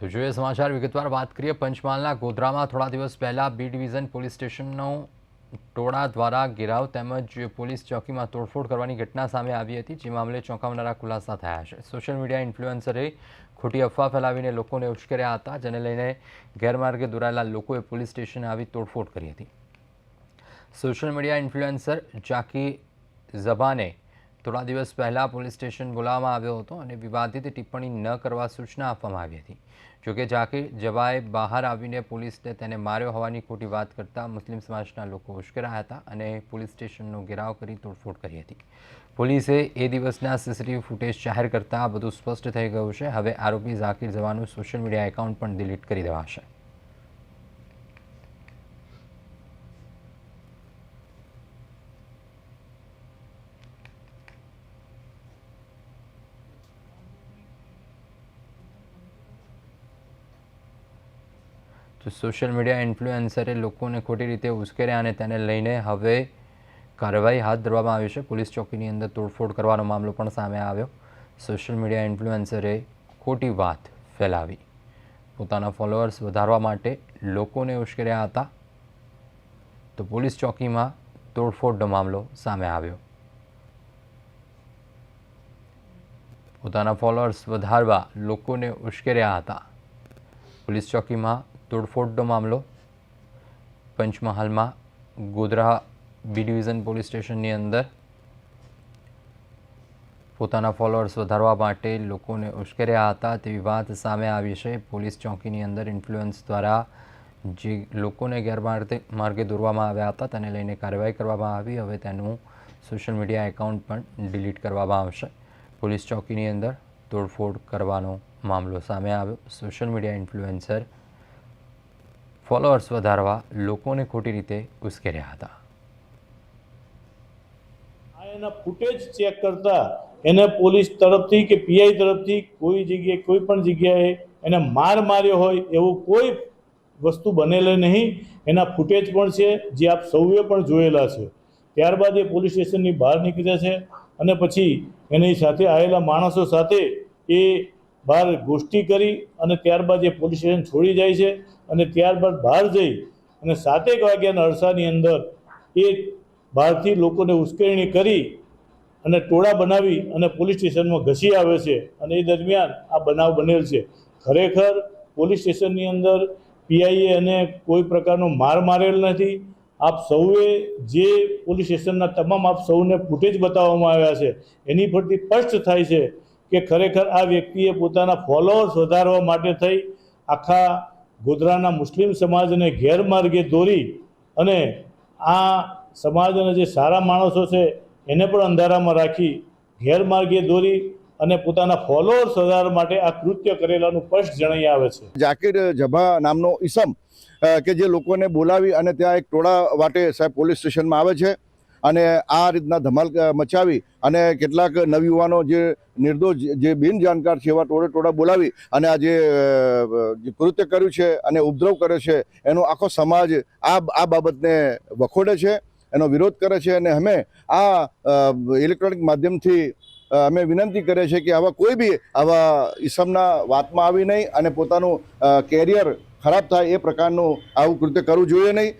તો જોઈએ સમાચાર વિગતવાર વાત કરીએ. પંચમહાલના ગોધરામાં થોડા દિવસ પહેલા બી ડિવિઝન પોલીસ સ્ટેશનનો ટોળા દ્વારા ઘેરાવ તેમજ પોલીસ ચોકીમાં તોડફોડ કરવાની ઘટના સામે આવી હતી, જે મામલે ચોંકાવનારા ખુલાસા થયા છે. સોશિયલ મીડિયા ઇન્ફ્લુએન્સરે ખોટી અફવા ફેલાવીને લોકોને ઉશ્કેર્યા હતા, જેને લઈને ગેરમાર્ગે દોરાયેલા લોકોએ પોલીસ સ્ટેશને આવી તોડફોડ કરી હતી. સોશિયલ મીડિયા ઇન્ફ્લુએન્સર જાકી ઝબાને થોડા દિવસ પહેલાં પોલીસ સ્ટેશન બોલાવવામાં આવ્યો હતો અને વિવાદિત ટિપ્પણી ન કરવા સૂચના આપવામાં આવી હતી. જોકે ઝાકીર જવાએ બહાર આવીને પોલીસને તેને માર્યો હોવાની ખોટી વાત કરતા મુસ્લિમ સમાજના લોકો ઉશ્કેરાયા હતા અને પોલીસ સ્ટેશનનો ઘેરાવ કરી તોડફોડ કરી હતી. પોલીસે એ દિવસના સીસીટીવી ફૂટેજ જાહેર કરતાં બધું સ્પષ્ટ થઈ ગયું છે. હવે આરોપી ઝાકીર જવાનું સોશિયલ મીડિયા એકાઉન્ટ પણ ડિલીટ કરી દેવાશે. તો સોશિયલ મીડિયા ઇન્ફ્લુએન્સરે લોકોને ખોટી રીતે ઉશ્કેર્યા અને તેને લઈને હવે કાર્યવાહી હાથ ધરવામાં આવી છે. પોલીસ ચોકીની અંદર તોડફોડ કરવાનો મામલો પણ સામે આવ્યો. સોશિયલ મીડિયા ઇન્ફ્લુએન્સરે ખોટી વાત ફેલાવી. પોતાના ફોલોઅર્સ વધારવા માટે લોકોને ઉશ્કેર્યા હતા. તો પોલીસ ચોકીમાં તોડફોડનો મામલો સામે આવ્યો. પોતાના ફોલોઅર્સ વધારવા લોકોને ઉશ્કેર્યા હતા. પોલીસ ચોકીમાં તોડફોડનો મામલો પંચમહાલમાં ગોધરા બી ડિવિઝન પોલીસ સ્ટેશનની અંદર પોતાના ફોલોઅર્સ વધારવા માટે લોકોને ઉશ્કેર્યા હતા તેવી વાત સામે આવી છે. પોલીસ ચોકીની અંદર ઇન્ફ્લુઅન્સ દ્વારા જે લોકોને ગેરમાર્ગે માર્ગે દોરવામાં આવ્યા હતા તેને લઈને કાર્યવાહી કરવામાં આવી. હવે તેનું સોશિયલ મીડિયા એકાઉન્ટ પણ ડિલીટ કરવામાં આવશે. પોલીસ ચોકીની અંદર તોડફોડ કરવાનો મામલો સામે આવ્યો. સોશિયલ મીડિયા ઇન્ફ્લુએન્સર ફોલોઅર્સ વધારવા લોકોને ખોટી રીતે ઉશ્કેર્યા હતા. એના ફૂટેજ ચેક કરતા એને પોલીસ તરફથી કે પીઆઈ તરફથી કોઈ જગ્યાએ, કોઈ પણ જગ્યાએ એને માર માર્યો હોય એવું કોઈ વસ્તુ બનેલી નહીં. એના ફૂટેજ પણ છે, જે આપ સૌએ પણ જોયેલા છે. ત્યારબાદ એ પોલીસ સ્ટેશનની બહાર નીકળ્યા છે અને પછી એની સાથે આવેલા માણસો સાથે એ બહાર ગોષ્ઠી કરી અને ત્યારબાદ એ પોલીસ સ્ટેશન છોડી જાય છે અને ત્યારબાદ બહાર જઈ અને સાતેક વાગ્યાના અરસાની અંદર એ બહારથી લોકોને ઉશ્કેરણી કરી અને ટોળા બનાવી અને પોલીસ સ્ટેશનમાં ઘસી આવે છે અને એ દરમિયાન આ બનાવ બનેલ છે. ખરેખર પોલીસ સ્ટેશનની અંદર પીઆઈએ અને કોઈ પ્રકારનો માર મારેલ નથી. આપ સૌએ જે પોલીસ સ્ટેશનના તમામ આપ સૌને ફૂટેજ બતાવવામાં આવ્યા છે એની પરથી સ્પષ્ટ થાય છે કે ખરેખર આ વ્યક્તિએ પોતાના ફોલોઅર્સ વધારવા માટે થઈ આખા ગોધરાના મુસ્લિમ સમાજને ગેરમાર્ગે દોરી અને આ સમાજના જે સારા માણસો છે એને પણ અંધારામાં રાખી ગેરમાર્ગે દોરી અને પોતાના ફોલોઅર્સ વધારવા માટે આ કૃત્ય કરેલાનું સ્પષ્ટ જણાઈ આવે છે. જાકીર જભા નામનો ઈસમ કે જે લોકોને બોલાવી અને ત્યાં એક ટોળા વાટે સાહેબ પોલીસ સ્ટેશનમાં આવે છે. અને આ રીતના ધમાલ મચાવી અને કેટલાક નવયુવાનો જે નિર્દોષ જે બિનજાણકાર છે એવા ટોળે ટોળા બોલાવી અને આ જે કૃત્ય કર્યું છે અને ઉપદ્રવ કરે છે, એનો આખો સમાજ આ આ બાબતને વખોડે છે, એનો વિરોધ કરે છે અને અમે આ ઇલેક્ટ્રોનિક માધ્યમથી અમે વિનંતી કરીએ છીએ કે આવા કોઈ બી આવા ઈસમના વાતમાં આવી નહીં અને પોતાનું કેરિયર ખરાબ થાય એ પ્રકારનું આવું કૃત્ય કરવું જોઈએ નહીં.